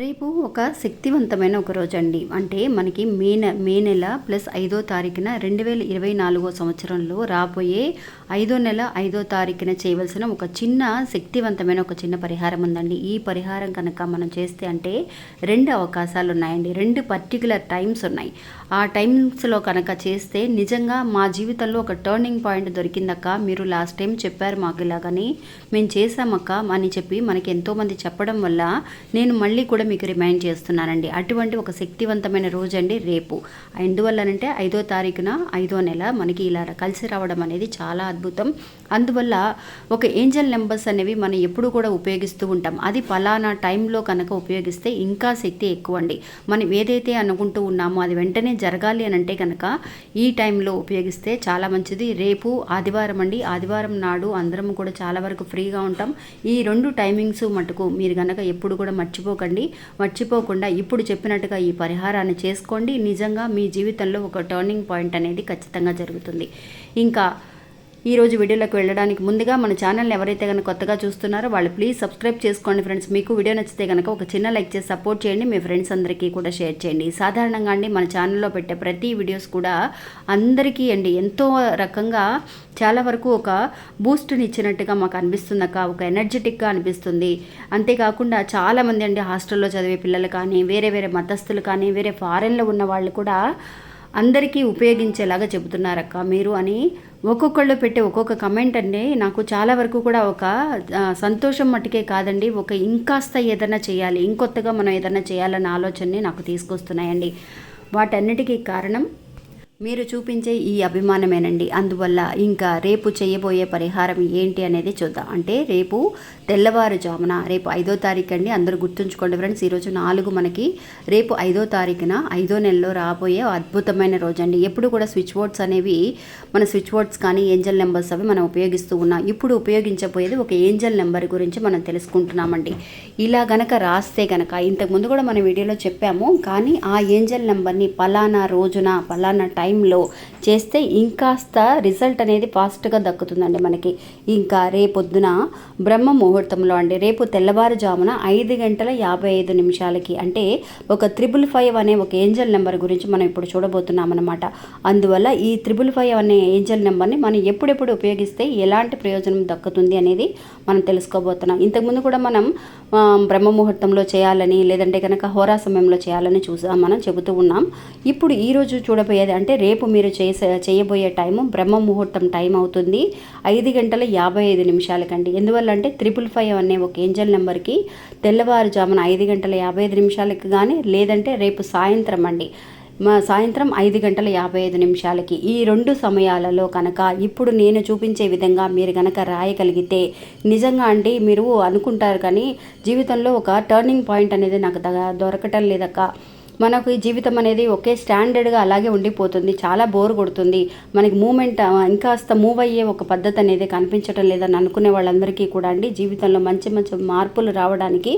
రేపు ఒక శక్తివంతమైన ఒక రోజు అండి అంటే మనకి మే నె మే నెల ప్లస్ ఐదో తారీఖున రెండు వేల ఇరవై నాలుగో సంవత్సరంలో రాబోయే ఐదో నెల ఐదో తారీఖున చేయవలసిన ఒక చిన్న శక్తివంతమైన ఒక చిన్న పరిహారం ఉందండి. ఈ పరిహారం కనుక మనం చేస్తే అంటే రెండు అవకాశాలు ఉన్నాయండి రెండు పర్టికులర్ టైమ్స్ ఉన్నాయి. ఆ టైమ్స్లో కనుక చేస్తే నిజంగా మా జీవితంలో ఒక టర్నింగ్ పాయింట్ దొరికిందక్క. మీరు లాస్ట్ టైం చెప్పారు మాకు ఇలాగని. మేము చేసామక్క అని చెప్పి మనకి ఎంతోమంది చెప్పడం వల్ల నేను మళ్ళీ కూడా మీకు రిమైండ్ చేస్తున్నానండి. అటువంటి ఒక శక్తివంతమైన రోజు అండి రేపు. ఎందువల్లనంటే ఐదో తారీఖున ఐదో నెల మనకి ఇలా కలిసి రావడం అనేది చాలా అద్భుతం. అందువల్ల ఒక ఏంజల్ నెంబర్స్ అనేవి మనం ఎప్పుడు కూడా ఉపయోగిస్తూ ఉంటాం. అది ఫలానా టైంలో కనుక ఉపయోగిస్తే ఇంకా శక్తి ఎక్కువ అండి మనం ఏదైతే అనుకుంటూ ఉన్నామో అది వెంటనే జరగాలి అని అంటే కనుక ఈ టైంలో ఉపయోగిస్తే చాలా మంచిది. రేపు ఆదివారం అండి. ఆదివారం నాడు అందరం కూడా చాలా వరకు ఫ్రీగా ఉంటాం. ఈ రెండు టైమింగ్స్ మటుకు మీరు కనుక ఎప్పుడు కూడా మర్చిపోకండి. మర్చిపోకుండా ఇప్పుడు చెప్పినట్టుగా ఈ పరిహారాన్ని చేసుకోండి. నిజంగా మీ జీవితంలో ఒక టర్నింగ్ పాయింట్ అనేది ఖచ్చితంగా జరుగుతుంది. ఇంకా ఈరోజు వీడియోలోకి వెళ్ళడానికి ముందుగా మన ఛానల్ని ఎవరైతే కనుక కొత్తగా చూస్తున్నారో వాళ్ళు ప్లీజ్ సబ్స్క్రైబ్ చేసుకోండి ఫ్రెండ్స్ మీకు వీడియో నచ్చితే కనుక ఒక చిన్న లైక్ చేసి సపోర్ట్ చేయండి. మీ ఫ్రెండ్స్ అందరికీ కూడా షేర్ చేయండి. సాధారణంగా అండి మన ఛానల్లో పెట్టే ప్రతి వీడియోస్ కూడా అందరికీ అండి ఎంతో రకంగా చాలా వరకు ఒక బూస్ట్ని ఇచ్చినట్టుగా మాకు అనిపిస్తుంది అక్క. ఒక ఎనర్జెటిక్గా అనిపిస్తుంది. అంతేకాకుండా చాలామంది అండి హాస్టల్లో చదివే పిల్లలు కానీ వేరే వేరే మతస్థులు కానీ వేరే ఫారెన్లో ఉన్న వాళ్ళు కూడా అందరికీ ఉపయోగించేలాగా చెబుతున్నారక్క మీరు అని ఒక్కొక్కళ్ళు పెట్టే ఒక్కొక్క కమెంట్ అండి. నాకు చాలా వరకు కూడా ఒక సంతోషం మట్టుకే కాదండి. ఒక ఇంకాస్త ఏదైనా చేయాలి ఇంకొత్తగా మనం ఏదైనా చేయాలన్న ఆలోచనని నాకు తీసుకొస్తున్నాయండి. వాటన్నిటికీ కారణం మీరు చూపించే ఈ అభిమానమేనండి. అందువల్ల ఇంకా రేపు చేయబోయే పరిహారం ఏంటి అనేది చూద్దాం. అంటే రేపు తెల్లవారుజామున రేపు ఐదో తారీఖు అండి. అందరూ గుర్తుంచుకోండి ఫ్రెండ్స్ ఈరోజు నాలుగు మనకి రేపు ఐదో తారీఖున ఐదో నెలలో రాబోయే అద్భుతమైన రోజు అండి ఎప్పుడు కూడా స్విచ్ బోర్డ్స్ అనేవి మన స్విచ్ బోర్డ్స్ కానీ ఏంజల్ నెంబర్స్ అవి మనం ఉపయోగిస్తూ ఉన్నాం ఇప్పుడు ఉపయోగించబోయేది ఒక ఏంజల్ నెంబర్ గురించి మనం తెలుసుకుంటున్నామండి. ఇలా గనక రాస్తే గనక ఇంతకుముందు కూడా మన వీడియోలో చెప్పాము కానీ ఆ ఏంజల్ నెంబర్ని పలానా రోజున పలానా టైంలో చేస్తే ఇంకాస్త రిజల్ట్ అనేది ఫాస్ట్గా దక్కుతుందండి మనకి. ఇంకా రేపొద్దున బ్రహ్మ ముహూర్తంలో అండి. రేపు తెల్లవారుజామున ఐదు గంటల యాభై ఐదు నిమిషాలకి అంటే ఒక త్రిబుల్ ఫైవ్ అనే ఒక ఏంజల్ నెంబర్ గురించి మనం ఇప్పుడు చూడబోతున్నాం అనమాట అందువల్ల ఈ త్రిబుల్ ఫైవ్ అనే ఏంజల్ నెంబర్ని మనం ఎప్పుడెప్పుడు ఉపయోగిస్తే ఎలాంటి ప్రయోజనం దక్కుతుంది అనేది మనం తెలుసుకోబోతున్నాం. ఇంతకుముందు కూడా మనం బ్రహ్మ ముహూర్తంలో చేయాలని లేదంటే కనుక హోరా సమయంలో చేయాలని చూసాం మనం చెబుతూ ఉన్నాం. ఇప్పుడు ఈరోజు చూడబోయేది అంటే రేపు మీరు చేసే చేయబోయే టైము బ్రహ్మ ముహూర్తం టైం అవుతుంది. ఐదు గంటల యాభై ఐదు నిమిషాలకండి. ఎందువల్ల అంటే త్రిపుల్ ఫైవ్ అనే ఒక ఏంజల్ నెంబర్కి తెల్లవారుజామున ఐదు గంటల యాభై ఐదు నిమిషాలకి కానీ లేదంటే రేపు సాయంత్రం అండి. మా సాయంత్రం ఐదు గంటల యాభై ఐదు నిమిషాలకి. ఈ రెండు సమయాలలో కనుక ఇప్పుడు నేను చూపించే విధంగా మీరు కనుక రాయగలిగితే నిజంగా అండి మీరు అనుకుంటారు కానీ జీవితంలో ఒక టర్నింగ్ పాయింట్ అనేది నాకు దొరకటం లేదక్క. మనకు ఈ జీవితం అనేది ఒకే స్టాండర్డ్గా అలాగే ఉండిపోతుంది చాలా బోర్ కొడుతుంది. మనకి మూమెంట్ ఇంకాస్త మూవ్ అయ్యే ఒక పద్ధతి అనేది కనిపించడం లేదని అనుకునే వాళ్ళందరికీ కూడా అండి. జీవితంలో మంచి మంచి మార్పులు రావడానికి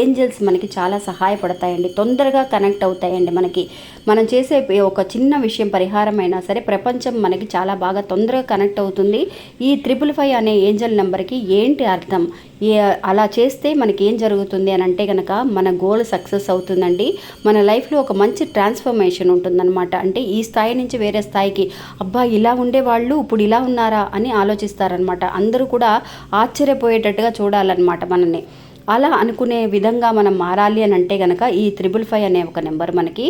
ఏంజల్స్ మనకి చాలా సహాయపడతాయండి. తొందరగా కనెక్ట్ అవుతాయండి మనకి. మనం చేసే ఒక చిన్న విషయం పరిహారం అయినా సరే ప్రపంచం మనకి చాలా బాగా తొందరగా కనెక్ట్ అవుతుంది. ఈ త్రిపుల్ ఫైవ్ అనే ఏంజల్ నెంబర్కి ఏంటి అర్థం? ఏ అలా చేస్తే మనకి ఏం జరుగుతుంది అని అంటే కనుక మన గోల్ సక్సెస్ అవుతుందండి. మన లైఫ్ లైఫ్లో ఒక మంచి ట్రాన్స్ఫర్మేషన్ ఉంటుందన్నమాట. అంటే ఈ స్థాయి నుంచి వేరే స్థాయికి అబ్బా ఇలా ఉండేవాళ్ళు ఇప్పుడు ఇలా ఉన్నారా అని ఆలోచిస్తారనమాట అందరూ కూడా ఆశ్చర్యపోయేటట్టుగా చూడాలన్నమాట మనల్ని. అలా అనుకునే విధంగా మనం మారాలి అని అంటే కనుక ఈ త్రిబుల్ ఫైవ్ అనే ఒక నెంబర్ మనకి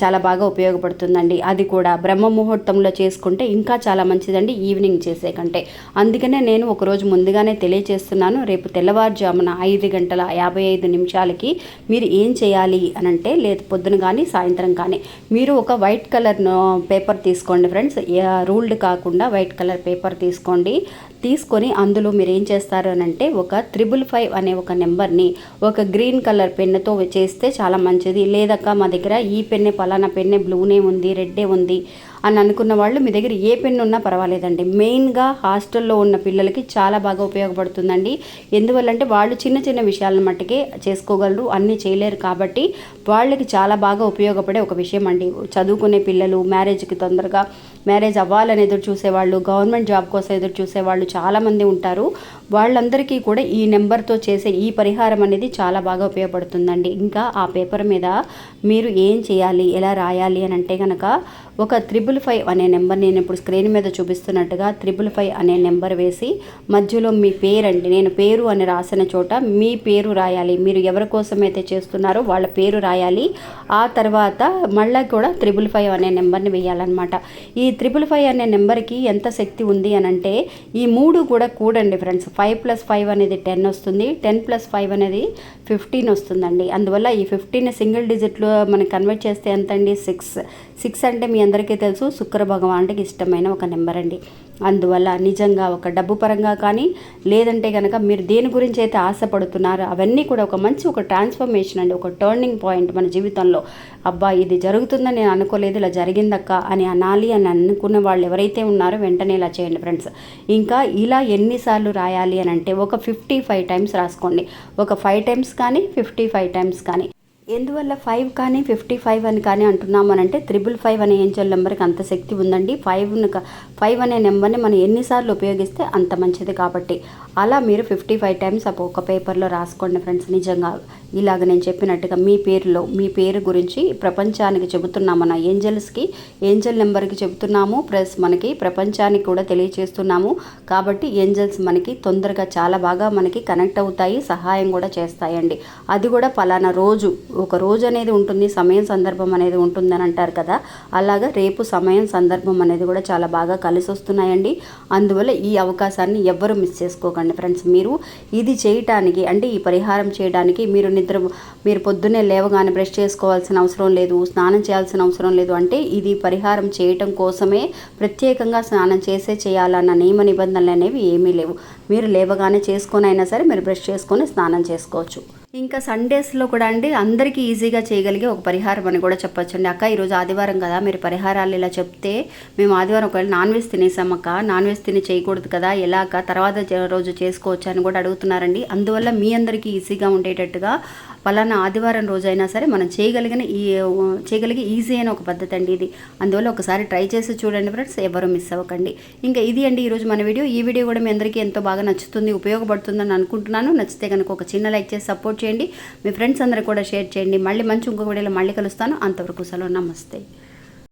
చాలా బాగా ఉపయోగపడుతుందండి. అది కూడా బ్రహ్మ ముహూర్తంలో చేసుకుంటే ఇంకా చాలా మంచిదండి ఈవినింగ్ చేసే కంటే. అందుకనే నేను ఒకరోజు ముందుగానే తెలియజేస్తున్నాను రేపు తెల్లవారుజామున ఐదు గంటల యాభై ఐదు నిమిషాలకి మీరు ఏం చేయాలి అని అంటే లేదు పొద్దున కానీ సాయంత్రం కానీ. మీరు ఒక వైట్ కలర్ పేపర్ తీసుకోండి ఫ్రెండ్స్. రూల్డ్ కాకుండా వైట్ కలర్ పేపర్ తీసుకోండి. తీసుకొని అందులో మీరు ఏం చేస్తారు అని అంటే ఒక త్రిబుల్ ఫైవ్ అనే ఒక నెంబర్ని ఒక గ్రీన్ కలర్ పెన్నుతో చేస్తే చాలా మంచిది. లేదక్క మా దగ్గర ఈ పెన్నే పలానా పెన్నే బ్లూనే ఉంది రెడ్డే ఉంది అని అనుకున్న వాళ్ళు మీ దగ్గర ఏ పెన్ను ఉన్నా పర్వాలేదండి. మెయిన్గా హాస్టల్లో ఉన్న పిల్లలకి చాలా బాగా ఉపయోగపడుతుందండి. ఎందువల్లంటే వాళ్ళు చిన్న చిన్న విషయాలను మట్టుకే చేసుకోగలరు అన్నీ చేయలేరు కాబట్టి వాళ్ళకి చాలా బాగా ఉపయోగపడే ఒక విషయం అండి. చదువుకునే పిల్లలు మ్యారేజ్కి తొందరగా మ్యారేజ్ అవ్వాలని ఎదురు చూసేవాళ్ళు గవర్నమెంట్ జాబ్ కోసం ఎదురు చూసేవాళ్ళు చాలామంది ఉంటారు. వాళ్ళందరికీ కూడా ఈ నెంబర్తో చేసే ఈ పరిహారం అనేది చాలా బాగా ఉపయోగపడుతుందండి. ఇంకా ఆ పేపర్ మీద మీరు ఏం చేయాలి ఎలా రాయాలి అని అంటే కనుక ఒక త్రిబుల్ ఫైవ్ అనే నెంబర్ నేను ఇప్పుడు స్క్రీన్ మీద చూపిస్తున్నట్టుగా త్రిబుల్ ఫైవ్ అనే నెంబర్ వేసి మధ్యలో మీ పేరండి నేను పేరు అని రాసిన చోట మీ పేరు రాయాలి. మీరు ఎవరి కోసం అయితే చేస్తున్నారో వాళ్ళ పేరు రాయాలి. ఆ తర్వాత మళ్ళీ కూడా త్రిబుల్ ఫైవ్ అనే నెంబర్ని వేయాలన్నమాట. ఈ త్రిపుల్ ఫైవ్ అనే నెంబర్కి ఎంత శక్తి ఉంది అని అంటే ఈ మూడు కూడా కూడండి ఫ్రెండ్స్. ఫైవ్ ప్లస్ ఫైవ్ అనేది టెన్ వస్తుంది టెన్ ప్లస్ ఫైవ్ అనేది ఫిఫ్టీన్ వస్తుందండి. అందువల్ల ఈ ఫిఫ్టీన్ సింగిల్ డిజిట్లో మనం కన్వర్ట్ చేస్తే ఎంత అండి సిక్స్ సిక్స్ అంటే మీ అందరికీ తెలుసు శుక్ర భగవానుడికి ఇష్టమైన ఒక నెంబర్ అండి. అందువల్ల నిజంగా ఒక డబ్బు పరంగా కానీ లేదంటే కనుక మీరు దేని గురించి అయితే ఆశపడుతున్నారో అవన్నీ కూడా ఒక మంచి ఒక ట్రాన్స్ఫర్మేషన్ అండి ఒక టర్నింగ్ పాయింట్ మన జీవితంలో. అబ్బా ఇది జరుగుతుందని నేను అనుకోలేదు ఇలా జరిగిందక్క అని అనాలి అని అనుకున్న వాళ్ళు ఎవరైతే ఉన్నారో వెంటనే ఇలా చేయండి ఫ్రెండ్స్ ఇంకా ఇలా ఎన్నిసార్లు రాయాలి అని అంటే ఒక ఫిఫ్టీ ఫైవ్ టైమ్స్ రాసుకోండి. ఒక ఫైవ్ టైమ్స్ కానీ ఫిఫ్టీ ఫైవ్ టైమ్స్ కానీ. ఎందువల్ల ఫైవ్ కానీ ఫిఫ్టీ ఫైవ్ అని కానీ అంటున్నామనంటే త్రిబుల్ ఫైవ్ అనే ఏంజల్ నెంబర్కి అంత శక్తి ఉందండి. ఫైవ్ ఫైవ్ అనే నెంబర్ని మనం ఎన్నిసార్లు ఉపయోగిస్తే అంత మంచిది కాబట్టి. అలా మీరు ఫిఫ్టీ ఫైవ్ టైమ్స్ ఒక పేపర్లో రాసుకోండి ఫ్రెండ్స్. నిజంగా ఇలాగ నేను చెప్పినట్టుగా మీ పేరులో మీ పేరు గురించి ప్రపంచానికి చెబుతున్నాం మన ఏంజల్స్కి ఏంజల్ నెంబర్కి చెబుతున్నాము. ప్లస్ మనకి ప్రపంచానికి కూడా తెలియచేస్తున్నాము. కాబట్టి ఏంజల్స్ మనకి తొందరగా చాలా బాగా మనకి కనెక్ట్ అవుతాయి సహాయం కూడా చేస్తాయండి. అది కూడా పలానా రోజు ఒక రోజు అనేది ఉంటుంది సమయం సందర్భం అనేది ఉంటుందని అంటారు కదా. అలాగా రేపు సమయం సందర్భం అనేది కూడా చాలా బాగా కలిసి వస్తున్నాయండి అందువల్ల ఈ అవకాశాన్ని ఎవ్వరూ మిస్ చేసుకోకండి ఫ్రెండ్స్. మీరు ఇది చేయటానికి అంటే ఈ పరిహారం చేయడానికి మీరు నిద్ర మీరు పొద్దున్నే లేవగానే బ్రష్ చేసుకోవాల్సిన అవసరం లేదు స్నానం చేయాల్సిన అవసరం లేదు అంటే ఇది పరిహారం చేయటం కోసమే ప్రత్యేకంగా స్నానం చేసే చేయాలన్న నియమ నిబంధనలు అనేవి ఏమీ లేవు. మీరు లేవగానే చేసుకొని అయినా సరే మీరు బ్రష్ చేసుకొని స్నానం చేసుకోవచ్చు. ఇంకా సండేస్లో కూడా అండి అందరికీ ఈజీగా చేయగలిగే ఒక పరిహారం అని కూడా చెప్పొచ్చు అండి అక్క ఈరోజు ఆదివారం కదా మీరు పరిహారాలు ఇలా చెప్తే మేము ఆదివారం ఒకవేళ నాన్ వెజ్ తినేసాం అక్క నాన్ వెజ్ తిని చేయకూడదు కదా ఎలా అక్క తర్వాత రోజు చేసుకోవచ్చు అని కూడా అడుగుతున్నారండి. అందువల్ల మీ అందరికీ ఈజీగా ఉండేటట్టుగా పలానా ఆదివారం రోజైనా సరే మనం చేయగలిగిన ఈ చేయగలిగే ఈజీ అయిన ఒక పద్ధతి అండి ఇది. అందువల్ల ఒకసారి ట్రై చేసి చూడండి ఫ్రెండ్స్ ఎవరు మిస్ అవ్వకండి. ఇంకా ఇది అండి ఈరోజు మన వీడియో. ఈ వీడియో కూడా మీ అందరికీ ఎంతో బాగా నచ్చుతుంది ఉపయోగపడుతుందని అనుకుంటున్నాను. నచ్చితే కనుక ఒక చిన్న లైక్ చేసి సపోర్ట్ చేయండి. మీ ఫ్రెండ్స్ అందరూ కూడా షేర్ చేయండి. మళ్ళీ మంచి ఇంకొక వీడియోలో మళ్ళీ కలుస్తాను. అంతవరకు సెలవు. నమస్తే.